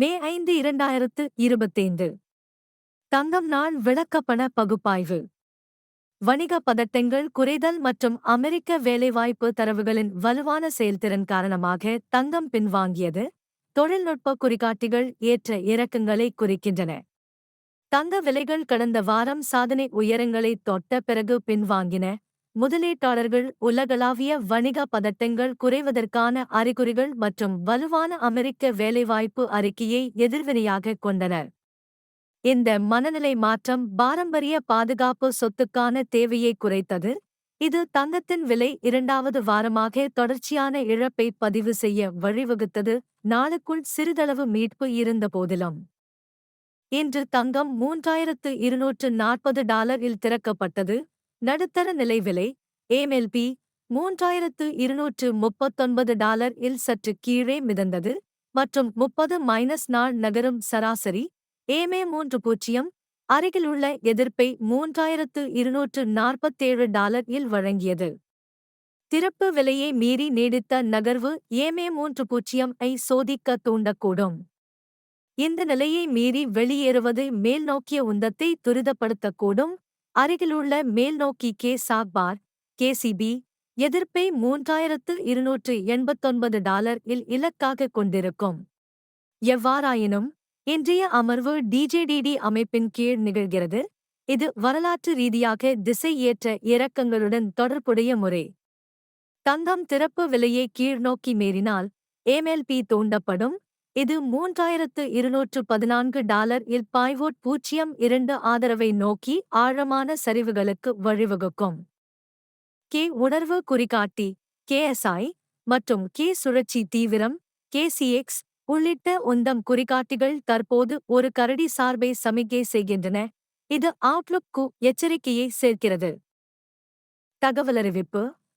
மே ஐந்து இரண்டாயிரத்து இருபத்தைந்து. தங்கம் நாள் விளக்கப்பண பகுப்பாய்வு. வணிக பதட்டங்கள் குறைதல் மற்றும் அமெரிக்க வேலைவாய்ப்பு தரவுகளின் வலுவான செயல்திறன் காரணமாக தங்கம் பின்வாங்கியது தொழில்நுட்ப குறிகாட்டிகள் ஏற்ற இறக்கங்களை குறிக்கின்றன. தங்க விலைகள் கடந்த வாரம் சாதனை உயரங்களை தொட்ட பிறகு பின்வாங்கின முதலீட்டாளர்கள் உலகளாவிய வணிக பதட்டங்கள் குறைவதற்கான அறிகுறிகள் மற்றும் வலுவான அமெரிக்க வேலைவாய்ப்பு அறிக்கையை எதிர்வினையாக கொண்டனர். இந்த மனநிலை மாற்றம் பாரம்பரிய பாதுகாப்பு சொத்துக்கான தேவையை குறைத்தது. இது தங்கத்தின் விலை இரண்டாவது வாரமாக தொடர்ச்சியான இழப்பை பதிவு செய்ய வழிவகுத்தது. நாளுக்குள் சிறிதளவு மீட்பு இருந்தபோதிலும் இன்று தங்கம் மூன்றாயிரத்து இருநூற்று நாற்பது டாலரில் திறக்கப்பட்டது. நடுத்தர நிலை விலை ஏமெல்பி மூன்றாயிரத்து இருநூற்று முப்பத்தொன்பது டாலர் இல் சற்று கீழே மிதந்தது மற்றும் முப்பது மைனஸ் நாள் நகரும் சராசரி ஏமே மூன்று பூஜ்ஜியம் அருகிலுள்ள எதிர்ப்பை மூன்றாயிரத்து இருநூற்று நாற்பத்தேழு டாலர் இல் வழங்கியது. திறப்பு விலையை மீறி நீடித்த நகர்வு ஏமே மூன்று பூஜ்ஜியம் ஐ சோதிக்க தூண்டக்கூடும். இந்த நிலையை மீறி வெளியேறுவது மேல்நோக்கிய உந்தத்தை துரிதப்படுத்தக்கூடும் அருகிலுள்ள மேல்நோக்கி கே. சாக்பார் கேசிபி எதிர்ப்பை மூன்றாயிரத்து இருநூற்று எண்பத்தொன்பது டாலர் இல் இலக்காக கொண்டிருக்கும். எவ்வாறாயினும் இன்றைய அமர்வு டிஜேடிடி அமைப்பின் கீழ் நிகழ்கிறது. இது வரலாற்று ரீதியாக திசையேற்ற இறக்கங்களுடன் தொடர்புடைய முறை. தங்கம் திறப்பு விலையை கீழ்நோக்கி மீறினால் ஏமெல்பி தூண்டப்படும் இது மூன்றாயிரத்து இருநூற்று பதினான்கு டாலர் இல் பாய்வோட் பூஜ்ஜியம் இரண்டு ஆதரவை நோக்கி ஆழமான சரிவுகளுக்கு வழிவகுக்கும். கே உணர்வு குறிகாட்டி கேஎஸ்ஐ மற்றும் கே சுழற்சி தீவிரம் கேசிஎக்ஸ் உள்ளிட்ட உந்தம் குறிகாட்டிகள் தற்போது ஒரு கரடி சார்பை சமிக்கை செய்கின்றன. இது அவுட்லுக்கு எச்சரிக்கையை சேர்க்கிறது. தகவலறிவிப்பு